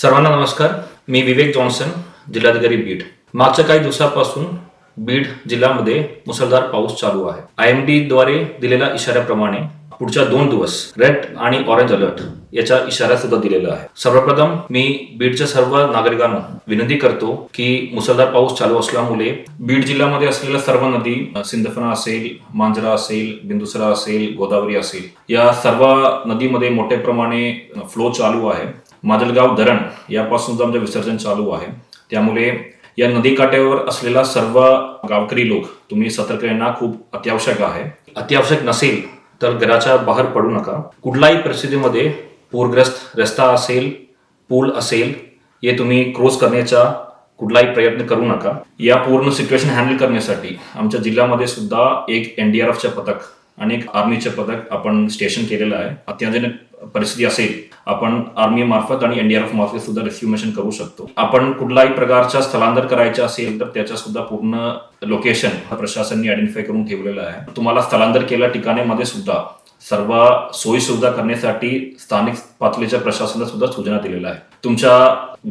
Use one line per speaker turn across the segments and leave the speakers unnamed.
सर्वांना नमस्कार. मी विवेक जॉन्सन जिल्हाधिकारी बीड. मागच्या काही दिवसापासून बीड जिल्ह्यामध्ये मुसळधार पाऊस चालू आहे. आय एम डी द्वारे दिलेल्या इशाऱ्याप्रमाणे पुढच्या दोन दिवस रेड आणि ऑरेंज अलर्ट याचा इशारा सुद्धा दिलेला आहे. सर्वप्रथम मी बीडच्या सर्व नागरिकांना विनंती करतो की मुसळधार पाऊस चालू असल्यामुळे बीड जिल्ह्यामध्ये असलेल्या सर्व नदी सिंदफना सिंदफणा असेल मांजरा असेल बिंदुसरा असेल गोदावरी असेल या सर्व नदीमध्ये मोठ्या प्रमाणे फ्लो चालू आहे. माजलगाव धरण यापासून सुद्धा आमचं विसर्जन चालू आहे त्यामुळे या नदीकाठ्यावर असलेला सर्व गावकरी लोक तुम्ही सतर्क येणं खूप अत्यावश्यक आहे. अत्यावश्यक नसेल तर घराच्या बाहेर पडू नका. कुठल्याही परिस्थितीमध्ये पूरग्रस्त रस्ता असेल पूल असेल हे तुम्ही क्रॉस करण्याचा कुठलाही प्रयत्न करू नका. या पूर्ण सिच्युएशन हँडल करण्यासाठी आमच्या जिल्ह्यामध्ये सुद्धा एक एनडीआरएफचे पथक आणि एक आर्मीचे पथक आपण स्टेशन केलेलं आहे. अत्याधुनिक परिस्थिती असेल आपण आर्मी मार्फत आणि एनडीआरएफ मार्फत सुद्धा रेस्क्यू मिशन करू शकतो. आपण कुठलाही प्रकारचा स्थलांतर करायचं असेल तर त्याच्या सुद्धा पूर्ण लोकेशन प्रशासनने आयडेंटिफाय करून ठेवलेलं आहे. तुम्हाला स्थलांतर केल्या ठिकाणामध्ये सुद्धा सर्व सोयी सुविधा करण्यासाठी स्थानिक पातळीच्या प्रशासनाला सुद्धा सूचना दिलेल्या आहे तुमच्या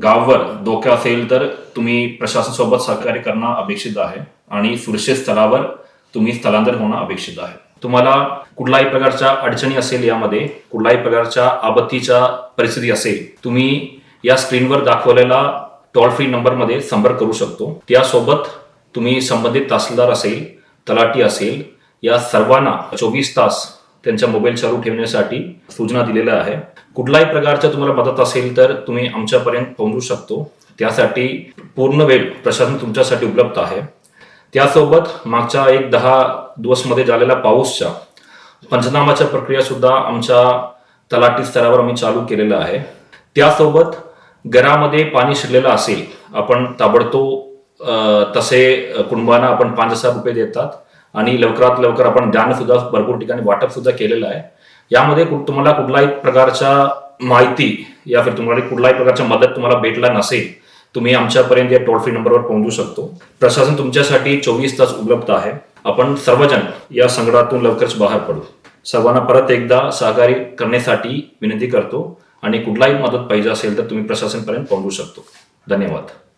गाववर धोका असेल तर तुम्ही प्रशासनासोबत सहकार्य करणं अपेक्षित आहे आणि सुरक्षित स्थळावर तुम्ही स्थलांतर होणं अपेक्षित आहे. तुम्हाला कुठलाही प्रकारच्या अडचणी असेल यामध्ये कुठल्याही प्रकारच्या आपत्तीच्या परिस्थिती असेल तुम्ही या स्क्रीनवर दाखवलेला टोल फ्री नंबरमध्ये संपर्क करू शकतो. त्यासोबत तुम्ही संबंधित तहसीलदार असेल तलाठी असेल या सर्वांना चोवीस तास त्यांच्या मोबाईल चालू ठेवण्यासाठी सूचना दिलेल्या आहे. कुठल्याही प्रकारच्या तुम्हाला मदत असेल तर तुम्ही आमच्यापर्यंत पोहोचू शकतो. त्यासाठी पूर्ण वेळ प्रशासन तुमच्यासाठी उपलब्ध आहे. त्यासोबत मागच्या एक दहा दिवसमध्ये झालेला पाऊसच्या पंचनामाच्या प्रक्रिया सुद्धा आमच्या तलाठी स्तरावर आम्ही चालू केलेलं आहे. त्यासोबत घरामध्ये पाणी शिरलेलं असेल आपण ताबडतोब तसे कुटुंबांना आपण पाच हजार रुपये देतात आणि लवकरात लवकर आपण दान सुद्धा भरपूर ठिकाणी वाटप सुद्धा केलेलं आहे. यामध्ये कु- तुम्हाला कुठलाही प्रकारच्या माहिती या फिर तुम्हाला कुठलाही प्रकारच्या मदत तुम्हाला भेटला नसेल तुम्ही आमच्यापर्यंत या टोल फ्री नंबरवर पोहोचू शकतो. प्रशासन तुमच्यासाठी चोवीस तास उपलब्ध आहे. आपण सर्वजण या संकटातून लवकरच बाहेर पडू. सर्वांना परत एकदा सहकार्य करण्यासाठी विनंती करतो आणि कुठलाही मदत पाहिजे असेल तर तुम्ही प्रशासनपर्यंत पोहोचू शकतो. धन्यवाद.